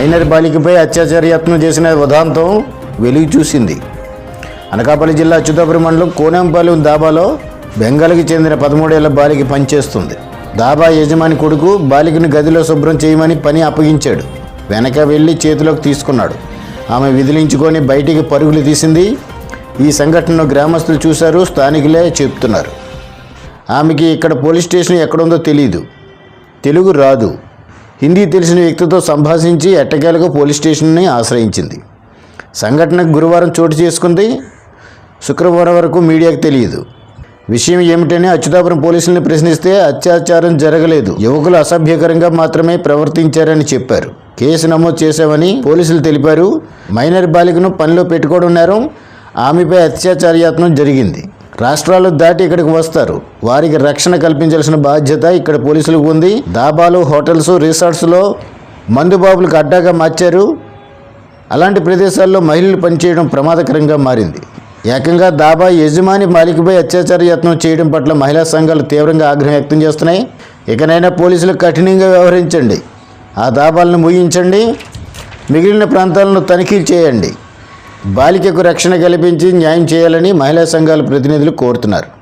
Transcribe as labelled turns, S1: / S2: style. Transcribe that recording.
S1: Minor బాలికపై అత్యాచార యత్నం చేసిన ఉదాంతం వెలుగు చూసింది. అనకాపల్లి జిల్లా అచ్యుతాపురం మండలం కోనేంపాలెం దాబాలో బెంగాల్కి చెందిన పదమూడేళ్ళ బాలిక పనిచేస్తుంది. దాబా యజమాని కొడుకు బాలికను గదిలో శుభ్రం చేయమని పని అప్పగించాడు. వెనక వెళ్ళి చేతిలోకి తీసుకున్నాడు. ఆమె విదిలించుకొని బయటికి పరుగులు తీసింది. ఈ సంఘటనను గ్రామస్తులు చూశారు స్థానికులే చెప్తున్నారు. ఆమెకి ఇక్కడ పోలీస్ స్టేషన్ ఎక్కడుందో తెలియదు తెలుగు రాదు. హిందీ తెలిసిన వ్యక్తితో సంభాషించి ఎట్టకేలకు పోలీస్ స్టేషన్ని ఆశ్రయించింది. సంఘటన గురువారం చోటు చేసుకుంది. శుక్రవారం వరకు మీడియాకు తెలియదు. విషయం ఏమిటని అచ్యుతాపురం పోలీసుల్ని ప్రశ్నిస్తే అత్యాచారం జరగలేదు. యువకులు అసభ్యకరంగా మాత్రమే ప్రవర్తించారని చెప్పారు. కేసు నమోదు చేశామని పోలీసులు తెలిపారు. మైనర్ బాలికను పనిలో పెట్టుకోవడం నేరం ఆమెపై అత్యాచార యత్నం జరిగింది. రాష్ట్రాలు దాటి ఇక్కడికి వస్తారు. వారికి రక్షణ కల్పించాల్సిన బాధ్యత ఇక్కడ పోలీసులకు ఉంది. దాబాలు హోటల్స్ రిసార్ట్స్లో మందుబాబులకు అడ్డాగా మార్చారు. అలాంటి ప్రదేశాల్లో మహిళలు పనిచేయడం ప్రమాదకరంగా మారింది. ఏకంగా దాబా యజమాని మాలికపై అత్యాచార యత్నం చేయడం పట్ల మహిళా సంఘాలు తీవ్రంగా ఆగ్రహం వ్యక్తం చేస్తున్నాయి. ఇకనైనా పోలీసులు కఠినంగా వ్యవహరించండి. ఆ దాబాలను ముగించండి మిగిలిన ప్రాంతాలను తనిఖీ చేయండి. బాలికకు రక్షణ కల్పించి న్యాయం చేయాలని మహిళా సంఘాల ప్రతినిధులు కోరుతున్నారు.